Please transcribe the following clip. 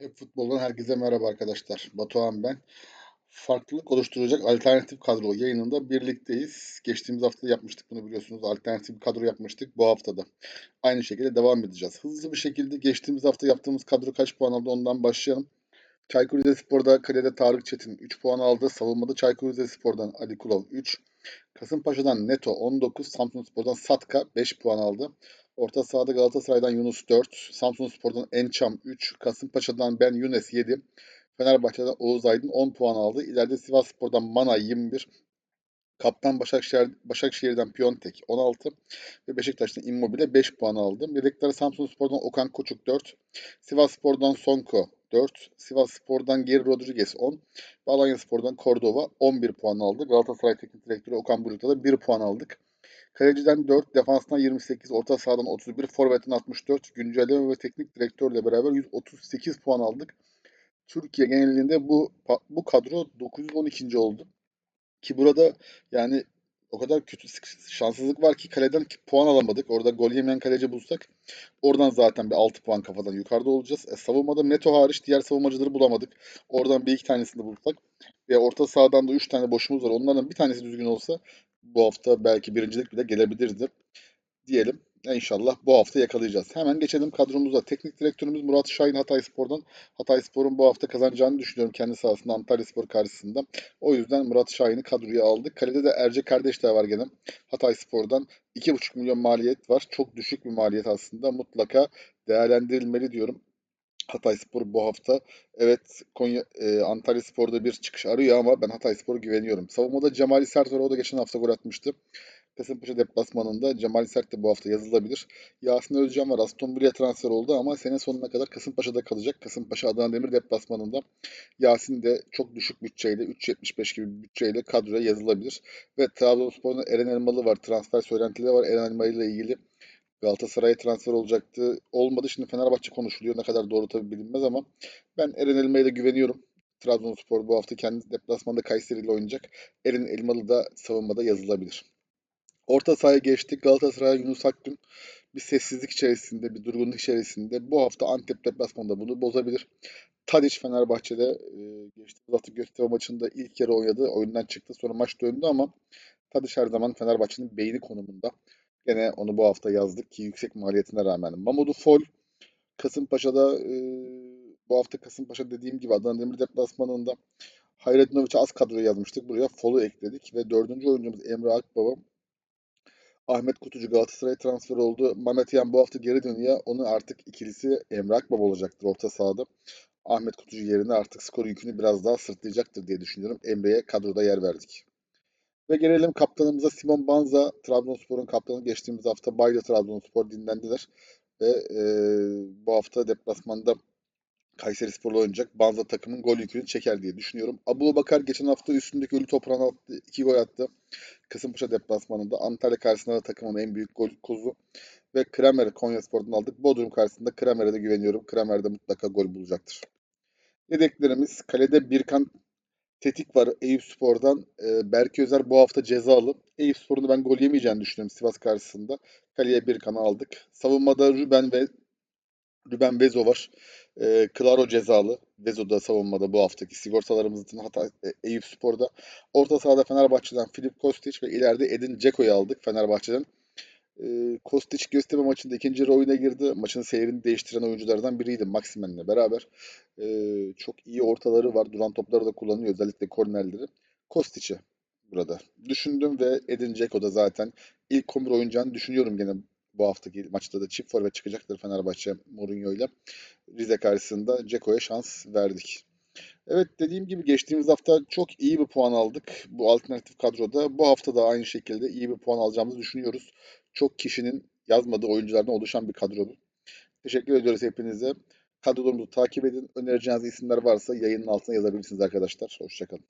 Hep futboldan herkese merhaba arkadaşlar. Batuhan ben. Farklılık oluşturacak alternatif kadro yayınında birlikteyiz. Geçtiğimiz hafta yapmıştık bunu biliyorsunuz. Alternatif kadro yapmıştık. Bu haftada aynı şekilde devam edeceğiz. Hızlı bir şekilde geçtiğimiz hafta yaptığımız kadro kaç puan aldı ondan başlayalım. Çaykur Rizespor'da kalede Tarık Çetin 3 puan aldı. Savunmada Çaykur Rizespor'dan Ali Kulov 3. Kasımpaşa'dan Neto 19. Samsunspor'dan Satka 5 puan aldı. Orta sahada Galatasaray'dan Yunus 4, Samsunspor'dan Ençam 3, Kasımpaşa'dan Ben Yunes 7, Fenerbahçe'den Oğuz Aydın 10 puan aldı. İleride Sivasspor'dan Mana 21, Kaptan Başakşehir, Başakşehir'den Piontek 16 ve Beşiktaş'tan Immobile 5 puan aldı. Yedekleri Samsunspor'dan Okan Koçuk 4, Sivasspor'dan Sonko 4, Sivasspor'dan Geri Rodriguez 10 ve Alanyaspor'dan Cordova 11 puan aldı. Galatasaray Teknik Direktörü Okan Buruk'ta da 1 puan aldık. Kaleciden 4, defanstan 28, orta sahadan 31, forvetten 64, güncelleme ve teknik direktörle beraber 138 puan aldık. Türkiye genelinde bu bu kadro 912. oldu. Ki burada yani o kadar kötü şanssızlık var ki kaleden puan alamadık. Orada gol yemeyen kaleci bulsak oradan zaten bir 6 puan kafadan yukarıda olacağız. E, savunmada Neto hariç diğer savunmacıları bulamadık. Oradan bir iki tanesini bulsak ve orta sahadan da 3 tane boşumuz var. Onlardan bir tanesi düzgün olsa bu hafta belki birincilik bile gelebilirdi diyelim. İnşallah bu hafta yakalayacağız. Hemen geçelim kadromuza. Teknik direktörümüz Murat Şahin Hatay Spor'dan. Hatay Spor'un bu hafta kazanacağını düşünüyorum kendi sahasında Antalya Spor karşısında. O yüzden Murat Şahin'i kadroya aldık. Kalede de Erce kardeşler var gene. Hatay Spor'dan 2,5 milyon maliyet var. Çok düşük bir maliyet aslında. Mutlaka değerlendirilmeli diyorum. Hatay Spor bu hafta evet Konya e, Antalya Spor'da bir çıkış arıyor ama ben Hatay Spor'a güveniyorum. Savunmada Cemali Sertor o da geçen hafta gol atmıştı. Kasımpaşa deplasmanında Cemal Sert de bu hafta yazılabilir. Yasin Özcan var. Aston Villa transfer oldu ama sene sonuna kadar Kasımpaşa'da kalacak. Kasımpaşa Adana Demir deplasmanında Yasin de çok düşük bütçeyle 3.75 gibi bütçeyle kadroya yazılabilir. Ve Trabzonspor'un Eren Elmalı var. Transfer söylentileri var. Eren Elmalı ile ilgili Galatasaray'a transfer olacaktı. Olmadı. Şimdi Fenerbahçe konuşuluyor. Ne kadar doğru tabii bilinmez ama ben Eren Elmalı'ya da güveniyorum. Trabzonspor bu hafta kendi deplasmanda Kayseri ile oynayacak. Eren Elmalı da savunmada yazılabilir. Orta sahaya geçtik. Galatasaray Yunus Akgün bir sessizlik içerisinde, bir durgunluk içerisinde. Bu hafta Antep deplasmanında bunu bozabilir. Tadic Fenerbahçe'de e, geçtiğimiz hafta Göztepe maçında ilk yarı oynadı. Oyundan çıktı. Sonra maç döndü ama Tadic her zaman Fenerbahçe'nin beyni konumunda. Gene onu bu hafta yazdık ki yüksek maliyetine rağmen. Mamudu Fol Kasımpaşa'da e, bu hafta Kasımpaşa dediğim gibi Adana Demir deplasmanında Hayretinoviç'e az kadro yazmıştık. Buraya Fol'u ekledik ve dördüncü oyuncumuz Emre Akbaba Ahmet Kutucu Galatasaray transfer oldu. Mehmet Yan bu hafta geri dönüyor. Onun artık ikilisi Emre Akbaba olacaktır orta sahada. Ahmet Kutucu yerine artık skor yükünü biraz daha sırtlayacaktır diye düşünüyorum. Emre'ye kadroda yer verdik. Ve gelelim kaptanımıza Simon Banza. Trabzonspor'un kaptanı geçtiğimiz hafta Bayla Trabzonspor dinlendiler. Ve e, bu hafta deplasmanda Kayseri Spor'la oynayacak. Banza takımın gol yükünü çeker diye düşünüyorum. Abu Bakar geçen hafta üstündeki ölü toprağına attı. iki gol attı. Kasımpaşa deplasmanında. Antalya karşısında da takımın en büyük gol kuzu. Ve Kramer Konya Spor'dan aldık. Bodrum karşısında Kramer'e de güveniyorum. Kramer de mutlaka gol bulacaktır. Yedeklerimiz kalede Birkan Tetik var Eyüp Spor'dan. E, Berke Özer bu hafta cezalı. Eyüp Spor'un ben gol yemeyeceğini düşünüyorum Sivas karşısında. Kaleye Birkan'ı aldık. Savunmada Ruben ve Ruben Vezo var. E, Claro cezalı. Vezo da savunmada bu haftaki sigortalarımızın hata e, Eyüp Spor'da. Orta sahada Fenerbahçe'den Filip Kostic ve ileride Edin Dzeko'yu aldık Fenerbahçe'den. E, Kostic Göztepe maçında ikinci yarı oyuna girdi. Maçın seyrini değiştiren oyunculardan biriydi Maximen'le beraber. E, çok iyi ortaları var. Duran topları da kullanıyor. Özellikle kornerleri. Kostic'i burada düşündüm ve Edin Dzeko da zaten ilk 11 oynayacağını düşünüyorum gene bu haftaki maçta da çift forvet çıkacaktır Fenerbahçe Mourinho ile. Rize karşısında Ceko'ya şans verdik. Evet dediğim gibi geçtiğimiz hafta çok iyi bir puan aldık bu alternatif kadroda. Bu hafta da aynı şekilde iyi bir puan alacağımızı düşünüyoruz. Çok kişinin yazmadığı oyunculardan oluşan bir kadro. Teşekkür ediyoruz hepinize. Kadrolarımızı takip edin. Önereceğiniz isimler varsa yayının altına yazabilirsiniz arkadaşlar. Hoşçakalın.